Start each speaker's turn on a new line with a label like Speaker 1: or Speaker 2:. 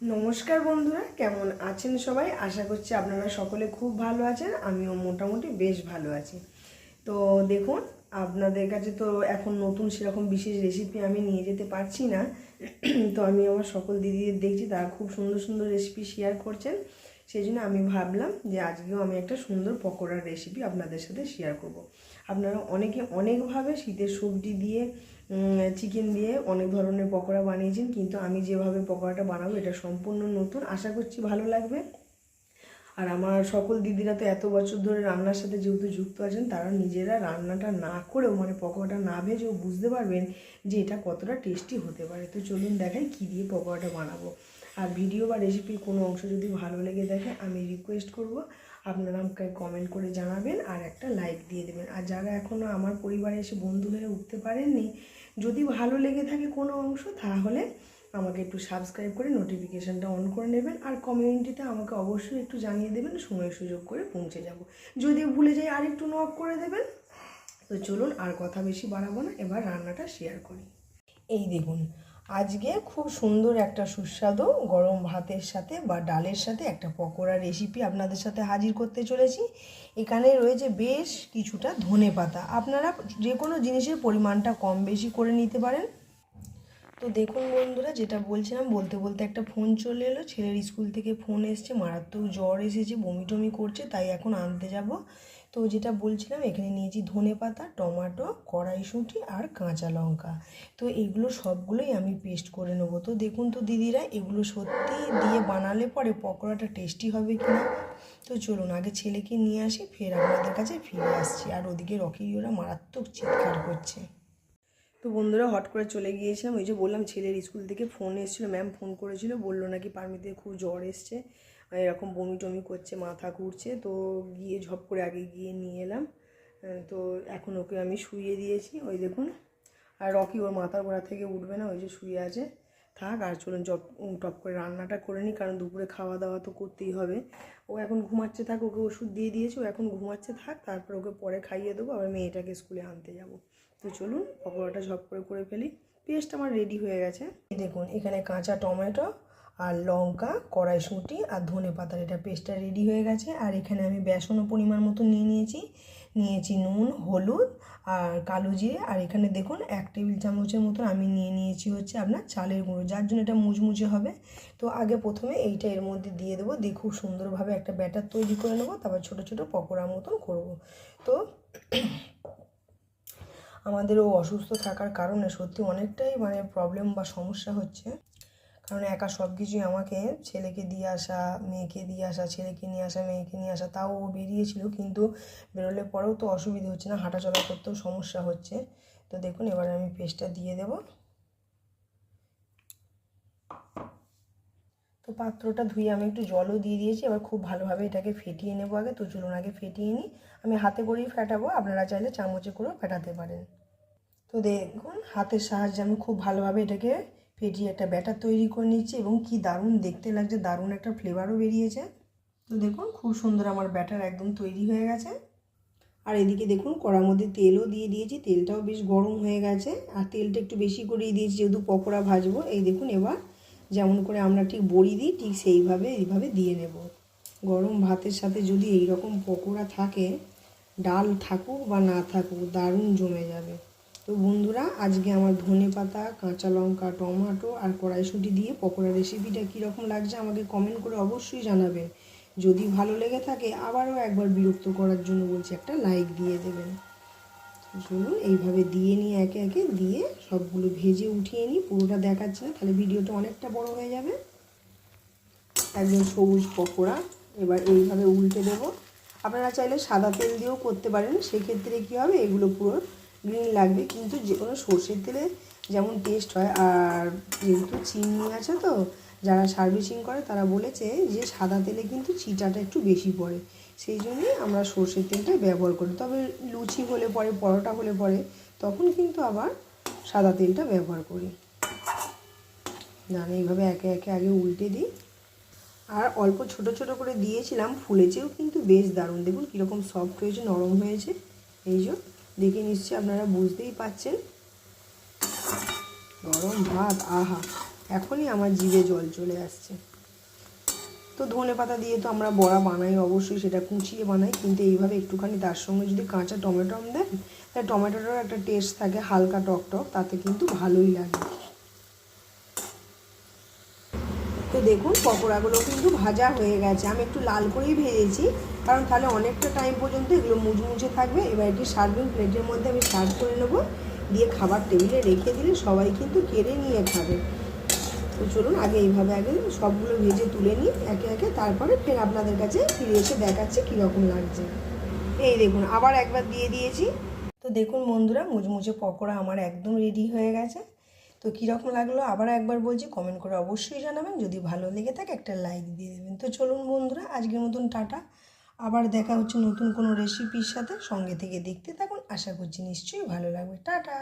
Speaker 1: নমস্কার বন্ধুরা, কেমন আছেন সবাই? আশা করছি আপনারা সকলে খুব ভালো আছেন, আমিও মোটামুটি বেশ ভালো আছি। তো দেখুন, আপনাদের কাছে তো এখন নতুন সেরকম বিশেষ রেসিপি আমি নিয়ে যেতে পারছি না। তো আমি আমার সকল দিদিদের দেখছি, তারা খুব সুন্দর সুন্দর রেসিপি শেয়ার করছেন। সেই জন্য আমি ভাবলাম যে আজকেও আমি একটা সুন্দর পকোড়ার রেসিপি আপনাদের সাথে শেয়ার করব। আপনারা অনেকে অনেকভাবে শীতের সবজি দিয়ে চিকেন দিয়ে অনেক ধরনের পকোড়া বানিয়েছেন, কিন্তু আমি যেভাবে পকোড়াটা বানাবো এটা সম্পূর্ণ নতুন। আশা করছি ভালো লাগবে। আর আমার সকল দিদিরা তো এত বছর ধরে রান্নার সাথে যেহেতু যুক্ত আছেন, তারা নিজেরা রান্নাটা না করেও মানে পকোড়াটা না ভেজেও বুঝতে পারবেন যে এটা কতটা টেস্টি হতে পারে। তো চলুন দেখাই কী দিয়ে পকোড়াটা বানাবো। আর ভিডিও বা রেসিপির কোনো অংশ যদি ভালো লেগে থাকে আমি রিকোয়েস্ট করব আপনারা আমাকে কমেন্ট করে জানাবেন আর একটা লাইক দিয়ে দেবেন। আর যারা এখনও আমার পরিবারে এসে বন্ধু হয়ে উঠতে পারেননি, যদি ভালো লেগে থাকে কোনো অংশ, তাহলে আমাকে একটু সাবস্ক্রাইব করে নোটিফিকেশানটা অন করে নেবেন আর কমিউনিটিতে আমাকে অবশ্যই একটু জানিয়ে দেবেন, সময় সুযোগ করে পৌঁছে যাব। যদি ভুলে যাই আর একটু নক করে দেবেন, তো চলুন আর কথা বেশি বাড়াবো না, এবার রান্নাটা শেয়ার করি। এই দেখুন আজকে খুব সুন্দর একটা সুস্বাদু গরম ভাতের সাথে বা ডালের সাথে একটা পকোড়া রেসিপি আপনাদের সাথে হাজির করতে চলেছি। এখানে রয়েছে বেশ কিছুটা ধনে পাতা। আপনারা যে কোনো জিনিসের পরিমাণটা কম বেশি করে নিতে পারেন। তো দেখুন বন্ধুরা, যেটা বলছিলাম, বলতে বলতে একটা ফোন চলে এলো। ছেলের স্কুল থেকে ফোন এসছে, মারাত্মক জ্বর এসেছে বমি টমি করছে, তাই এখন আনতে যাব। তো যেটা বলছিলাম, এখানে নিয়েছি ধনে পাতা, টমাটো, কড়াইশুঁটি আর কাঁচা লঙ্কা। তো এগুলো সবগুলোই আমি পেস্ট করে নেব। তো দেখুন তো দিদিরা, এগুলো সত্যি দিয়ে বানালে পরে পকোড়াটা টেস্টি হবে কি না তো চলুন, আগে ছেলেকে নিয়ে আসি, ফের আপনাদের কাছে ফিরে আসছি। আর ওদিকে রকি ওরা মারাত্মক চিৎকার করছে। তো বন্ধুরা, হট করে চলে গিয়েছিলাম। ওই যে বললাম, ছেলের স্কুল থেকে ফোন এসেছিল। ম্যাম ফোন করেছিল। বলল নাকি পারমিতে খুব জ্বর এসছে। এরকম বমি টমি করছে, মাথা ঘুরছে, তো গিয়ে ঝপ করে আগে গিয়ে নিয়ে এলাম। তো এখন ওকে আমি শুইয়ে দিয়েছি। ওই দেখুন, আর রকি ওর মাথার গোড়া থেকে উঠবে না, ওই যে শুয়ে আছে। থাক, আর চলুন জব টপ করে রান্নাটা করে নিই, কারণ দুপুরে খাওয়া দাওয়া তো করতেই হবে। ও এখন ঘুমাচ্ছে, থাক, ওকে ওষুধ দিয়ে দিয়েছি, ও এখন ঘুমাচ্ছে, থাক, তারপর ওকে পরে খাইয়ে দেবো, আবার মেয়েটাকে স্কুলে আনতে যাব। তো চলুন, পকোড়াটা ঝপ করে করে ফেলি। পেস্ট আমার রেডি হয়ে গেছে। দেখুন, এখানে কাঁচা টমেটো আর লঙ্কা কড়াইশুঁটি আর ধনে পাতার এটা পেস্টটা রেডি হয়ে গেছে। আর এখানে আমি বেসনও পরিমাণ মতো নিয়ে নিয়েছি। নিয়েছি নুন, হলুদ আর কালো জিরে। আর এখানে দেখুন, এক টেবিল চামচের মতো আমি নিয়ে নিয়েছি হচ্ছে আপনার চালের গুঁড়ো, যার জন্য এটা মুচমুচে হবে। তো আগে প্রথমে এইটা এর মধ্যে দিয়ে দেবো। দিয়ে খুব সুন্দরভাবে একটা ব্যাটার তৈরি করে নেব। তারপর ছোটো ছোটো পকোড়ার মতন করব। তো আমাদেরও অসুস্থ থাকার কারণে সত্যি অনেকটাই মানে প্রবলেম বা সমস্যা হচ্ছে। কারণ একা সব কিছুই আমাকে, ছেলেকে দিয়ে আসা, মেয়েকে দিয়ে আসা, ছেলেকে নিয়ে আসা, মেয়েকে নিয়ে আসা, তাও ও বেরিয়েছিল কিন্তু বেরোলে পরেও তো অসুবিধা হচ্ছে না হাঁটা চলা করতেও সমস্যা হচ্ছে। তো দেখুন, এবার আমি পেস্টটা দিয়ে দেব। তো পাত্রটা ধুয়ে আমি একটু জলও দিয়ে দিয়েছি, এবার খুব ভালোভাবে এটাকে ফেটিয়ে নেব আগে। তো চলুন, আগে ফেটিয়ে নিই। আমি হাতে করেই ফেটাবো, আপনারা চাইলে চামচে করেও ফেটাতে পারেন। তো দেখুন, হাতের সাহায্যে আমি খুব ভালোভাবে এটাকে ফেটিয়ে একটা ব্যাটার তৈরি করে নিচ্ছি এবং কি দারুণ, দেখতে লাগছে, দারুণ একটা ফ্লেভারও বেরিয়েছে। তো দেখুন, খুব সুন্দর আমার ব্যাটার একদম তৈরি হয়ে গেছে। আর এদিকে দেখুন, কড়ার মধ্যে তেলও দিয়ে দিয়েছি, তেলটাও বেশ গরম হয়ে গেছে। আর তেলটা একটু বেশি করেই দিয়েছি, যেহেতু পকোড়া ভাজবো, এই দেখুন এবার যেমন করে আমরা ঠিক বড়ি দিই, ঠিক সেইভাবে এইভাবে দিয়ে নেব। গরম ভাতের সাথে যদি এই রকম পকোড়া থাকে, ডাল থাকুক বা না থাকুক, দারুণ জমে যাবে। তো বন্ধুরা, আজকে আমার ধনে পাতা, কাঁচা লঙ্কা, টমাটো আর কড়াইশুঁটি দিয়ে পকোড়া রেসিপিটা কীরকম লাগছে আমাকে কমেন্ট করে অবশ্যই জানাবেন। যদি ভালো লেগে থাকে, আবারও একবার বিরক্ত করার জন্য বলছি একটা লাইক দিয়ে দেবেন। চলুন, এইভাবে দিয়ে নিয়ে একে একে দিয়ে সবগুলো ভেজে উঠিয়ে নিই, পুরোটা দেখাচ্ছে না, তাহলে ভিডিওটা অনেকটা বড় হয়ে যাবে। একদম সবুজ পকোড়া, এবার এইভাবে উল্টে দেব। আপনারা চাইলে সাদা তেল দিয়েও করতে পারেন, সেক্ষেত্রে কী হবে, এগুলো পুরো গ্রিন লাগবে, কিন্তু যে কোনো সর্ষের তেলে যেমন টেস্ট হয়, আর যেহেতু চিনি আছে তো, যারা সার্ভিসিং করে তারা বলেছে যে সাদা তেলে কিন্তু চিটাটা একটু বেশি পড়ে। সেই জন্যই আমরা সর্ষের তেলটা ব্যবহার করি। তবে লুচি হলে পরে, পরোটা হলে পরে, তখন কিন্তু আবার সাদা তেলটা ব্যবহার করি। জান এইভাবে একে একে আগে উল্টে দিই। আর অল্প ছোট ছোট করে দিয়েছিলাম, ফুলেছেও কিন্তু বেশ দারুণ। দেখুন কীরকম সফট হয়েছে, নরম হয়েছে, এই যে। দেখে নিশ্চয়ই আপনারা বুঝতেই পাচ্ছেন গরম ভাত, আহা, এখনই আমার জিভে জল চলে আসছে। তো ধনে পাতা দিয়ে তো আমরা বড়া বানাই, অবশ্যই সেটা কুচিয়ে বানাই, কিন্তু এইভাবে একটুখানি তার সঙ্গে যদি কাঁচা টমেটো দেন, তাহলে টমেটোটারও একটা টেস্ট থাকে, হালকা টক টক, তাতে কিন্তু ভালোই লাগে তো দেখুন, পকোড়াগুলো কিন্তু ভাজা হয়ে গেছে। আমি একটু লাল করেই ভেজেছি, কারণ তাহলে অনেকটা টাইম পর্যন্ত এগুলো মুচমুচে থাকবে। এবার একটি সার্ভিং প্লেটের মধ্যে আমি সার্ভ করে নেব। দিয়ে খাবার টেবিলে রেখে দিলে সবাই কিন্তু কেড়ে নিয়ে খাবে। তো চলুন, আগে এইভাবে আগে সবগুলো ভেজে তুলে নিই, একে একে তারপরে ফের আপনাদের কাছে ফিরে এসে দেখাচ্ছি কীরকম লাগছে। এই দেখুন, আবার একবার দিয়ে দিয়েছি। তো দেখুন বন্ধুরা, মুচমুচে পকোড়া আমার একদম রেডি হয়ে গেছে। তো কীরকম লাগল আবার একবার বলছি কমেন্ট করে অবশ্যই জানাবেন। যদি ভালো লেগে থাকে একটা লাইক দিয়ে দেবেন। তো চলুন বন্ধুরা, আজকের মতন টাটা। আবার দেখা হচ্ছে নতুন কোনো রেসিপির সাথে সঙ্গে থেকে দেখতে থাকুন। আশা করছি নিশ্চয়ই ভালো লাগবে। টাটা!